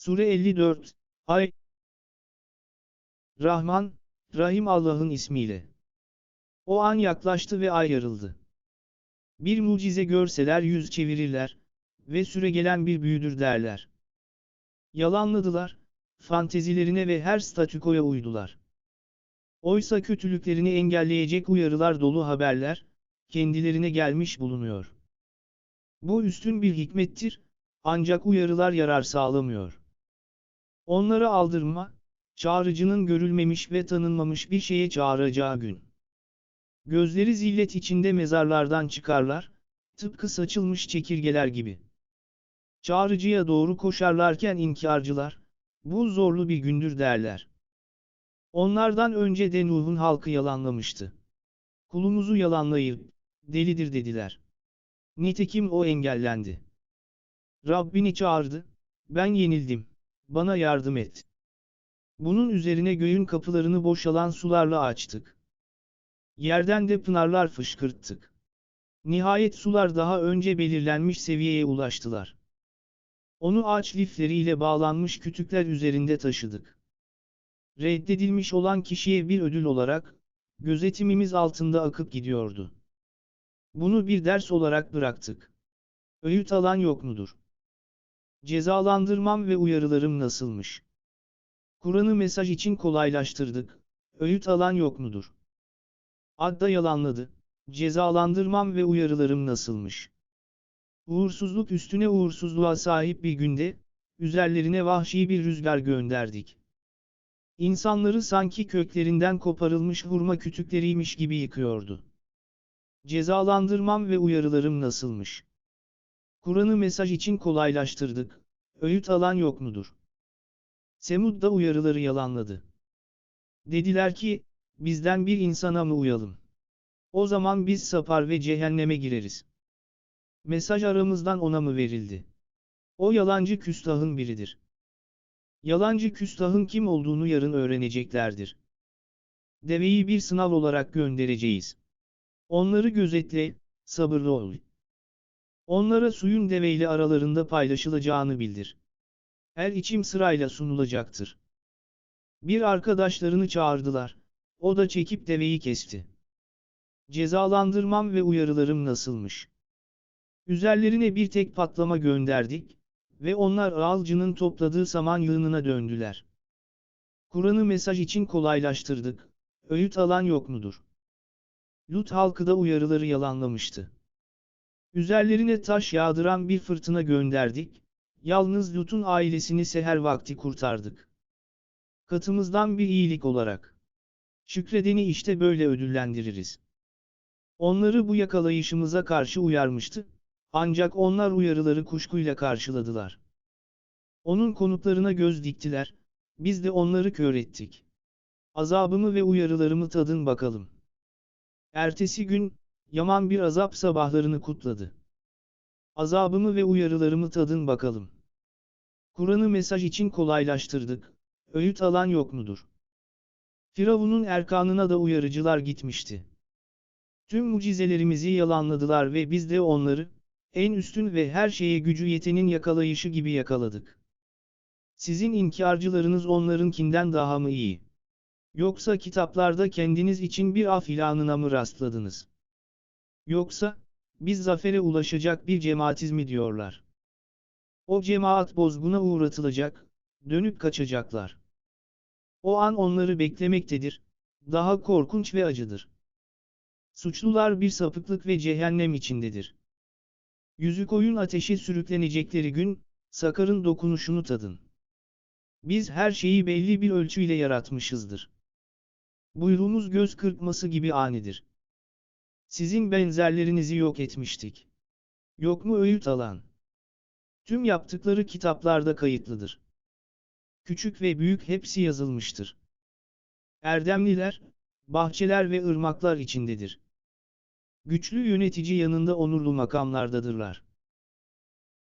Sure 54, Ay Rahman, Rahim Allah'ın ismiyle. O an yaklaştı ve ay yarıldı. Bir mucize görseler yüz çevirirler ve süre gelen bir büyüdür derler. Yalanladılar, fantezilerine ve her statükoya uydular. Oysa kötülüklerini engelleyecek uyarılar dolu haberler, kendilerine gelmiş bulunuyor. Bu üstün bir hikmettir, ancak uyarılar yarar sağlamıyor. Onları aldırma, çağrıcının görülmemiş ve tanınmamış bir şeye çağıracağı gün. Gözleri zillet içinde mezarlardan çıkarlar, tıpkı saçılmış çekirgeler gibi. Çağrıcıya doğru koşarlarken inkarcılar, bu zorlu bir gündür derler. Onlardan önce de Nuh'un halkı yalanlamıştı. Kulumuzu yalanlayıp, delidir dediler. Nitekim o engellendi. Rabbini çağırdı, ben yenildim, bana yardım et. Bunun üzerine göğün kapılarını boşalan sularla açtık. Yerden de pınarlar fışkırttık. Nihayet sular daha önce belirlenmiş seviyeye ulaştılar. Onu ağaç lifleriyle bağlanmış kütükler üzerinde taşıdık. Reddedilmiş olan kişiye bir ödül olarak, gözetimimiz altında akıp gidiyordu. Bunu bir ders olarak bıraktık. Öğüt alan yok mudur? Cezalandırmam ve uyarılarım nasılmış? Kur'an'ı mesaj için kolaylaştırdık. Öğüt alan yok mudur? Adda yalanladı. Cezalandırmam ve uyarılarım nasılmış? Uğursuzluk üstüne uğursuzluğa sahip bir günde, üzerlerine vahşi bir rüzgar gönderdik. İnsanları sanki köklerinden koparılmış hurma kütükleriymiş gibi yıkıyordu. Cezalandırmam ve uyarılarım nasılmış? Kur'an'ı mesaj için kolaylaştırdık. Öğüt alan yok mudur? Semud da uyarıları yalanladı. Dediler ki, bizden bir insana mı uyalım? O zaman biz sapar ve cehenneme gireriz. Mesaj aramızdan ona mı verildi? O yalancı küstahın biridir. Yalancı küstahın kim olduğunu yarın öğreneceklerdir. Deveyi bir sınav olarak göndereceğiz. Onları gözetle, sabırlı ol. Onlara suyun deveyle aralarında paylaşılacağını bildir. Her içim sırayla sunulacaktır. Bir arkadaşlarını çağırdılar. O da çekip deveyi kesti. Cezalandırmam ve uyarılarım nasılmış? Üzerlerine bir tek patlama gönderdik ve onlar ağalcının topladığı saman yığınına döndüler. Kur'an'ı mesaj için kolaylaştırdık. Öğüt alan yok mudur? Lut halkı da uyarıları yalanlamıştı. Üzerlerine taş yağdıran bir fırtına gönderdik, yalnız Lut'un ailesini seher vakti kurtardık. Katımızdan bir iyilik olarak. Şükredeni işte böyle ödüllendiririz. Onları bu yakalayışımıza karşı uyarmıştı, ancak onlar uyarıları kuşkuyla karşıladılar. Onun konutlarına göz diktiler, biz de onları kör ettik. Azabımı ve uyarılarımı tadın bakalım. Ertesi gün, yaman bir azap sabahlarını kutladı. Azabımı ve uyarılarımı tadın bakalım. Kur'an'ı mesaj için kolaylaştırdık, öğüt alan yok mudur? Firavun'un erkanına da uyarıcılar gitmişti. Tüm mucizelerimizi yalanladılar ve biz de onları, en üstün ve her şeye gücü yetenin yakalayışı gibi yakaladık. Sizin inkarcılarınız onlarınkinden daha mı iyi? Yoksa kitaplarda kendiniz için bir af ilanına mı rastladınız? Yoksa, biz zafere ulaşacak bir cemaatiz mi diyorlar? O cemaat bozguna uğratılacak, dönüp kaçacaklar. O an onları beklemektedir, daha korkunç ve acıdır. Suçlular bir sapıklık ve cehennem içindedir. Yüzü koyun ateşe sürüklenecekleri gün, Sakar'ın dokunuşunu tadın. Biz her şeyi belli bir ölçüyle yaratmışızdır. Buyruğumuz göz kırpması gibi anidir. Sizin benzerlerinizi yok etmiştik. Yok mu öğüt alan? Tüm yaptıkları kitaplarda kayıtlıdır. Küçük ve büyük hepsi yazılmıştır. Erdemliler, bahçeler ve ırmaklar içindedir. Güçlü yönetici yanında onurlu makamlardadırlar.